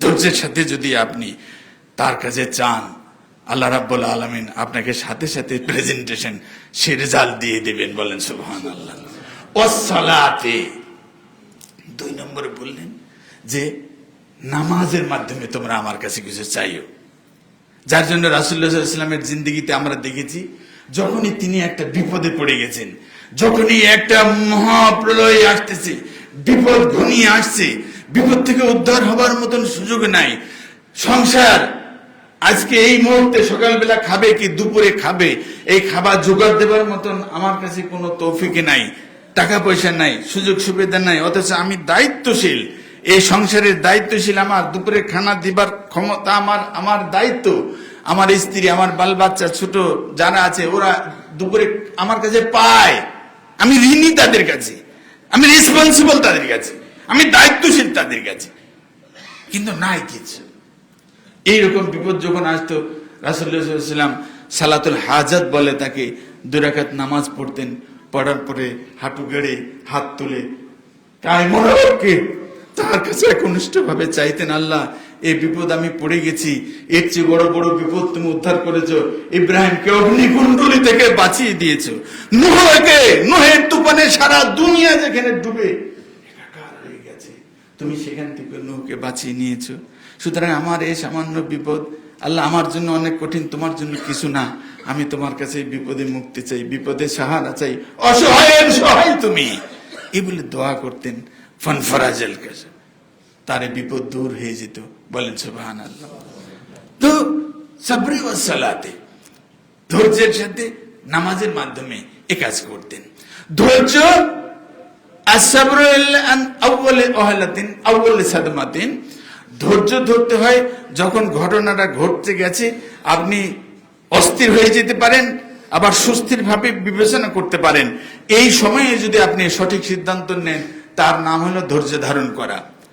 ধৈর্যের সাথে যদি আপনি তার কাছে চান, আল্লাহ রাব্বুল আলমিন আপনাকে সাথে সাথে প্রেজেন্টেশন সে রেজাল্ট দিয়ে দেবেন। বলেন সুবহান আল্লাহ ওসালাতে দুই নম্বরে বললেন যে, নামাজের মাধ্যমে তোমরা আমার কাছে কিছু চাইও। যার জন্য রাসুল্লাহ ইসলামের জিন্দিগিতে আমরা দেখেছি, যখনই তিনি একটা বিপদে পড়ে গেছেন, যখনই একটা মহাপ্রলয় আসতেছে, বিপদ ঘনিয়ে আসছে বিপদ থেকে উদ্ধার হবার মতন সুযোগ নাই। সংসার আজকে এই মুহূর্তে সকালবেলা খাবে কি দুপুরে খাবে? এই খাবার জোগাড় দেবার মতন আমার কাছে কোনো তৌফিকে নাই, টাকা পয়সা নাই, সুযোগ সুবিধা নাই, অথচ আমি দায়িত্বশীল। এই সংসারের দায়িত্বশীল আমার, দুপুরে খানা দিবার ক্ষমতা আমার আমার দায়িত্ব। আমার স্ত্রী, আমার বাল বাচ্চা ছোট যারা আছে, ওরা দুপুরে আমার কাছে পায়। আমি ঋণী তাদের কাছে, আমি রেসপন্সিবল তাদের কাছে। আমি দায়িত্বশীল তাদের কাছে। কিন্তু নাই কিছু। এইরকম বিপদ যখন আসতো রাসুল্লাহাম সালাতুল হাজাত বলে তাকে দুরাকাত নামাজ পড়তেন, পড়ার পরে হাঁটু গেড়ে হাত তুলে, তাই তার কাছে একনিষ্ঠ ভাবে চাইতেন, আল্লাহ, এই বিপদ আমি পড়ে গেছি, এর চেয়ে বড় বড় বিপদ তুমি উদ্ধার করেছ, ইব্রাহিমকে অগ্নিকুণ্ডলী থেকে বাঁচিয়ে দিয়েছ। নুহকে, নুহের তুফানে সারা দুনিয়া যেখানে ডুবে তুমি সেখান থেকে নৌকে বাঁচিয়ে নিয়েছো। সুতরাং আমার এই সামান্য বিপদ, আল্লাহ আমার জন্য অনেক কঠিন, তোমার জন্য কিছু না। আমি তোমার কাছে বিপদে মুক্তি চাই, বিপদে সাহারা চাই। অসহায়ের সহায় তুমি! এই বলে দোয়া করতেন ফনফরাজেল কাছে তার বিপদ দূর হয়ে যেত। বলেন সুবাহান আল্লাহ তো সাবরি ও সালাতে, ধৈর্যের সাথে নামাজের মাধ্যমে এ কাজ করতেন। ধৈর্য আসাবর আউ্বলে অহলাতিন সাদমাতিন ধৈর্য ধরতে হয়, যখন ঘটনাটা ঘটতে গেছে, আপনি অস্থির হয়ে যেতে পারেন, আবার সুস্থিরভাবে বিবেচনা করতে পারেন। এই সময়ে যদি আপনি সঠিক সিদ্ধান্ত নেন, তার নাম হলো ধৈর্য ধারণ করা।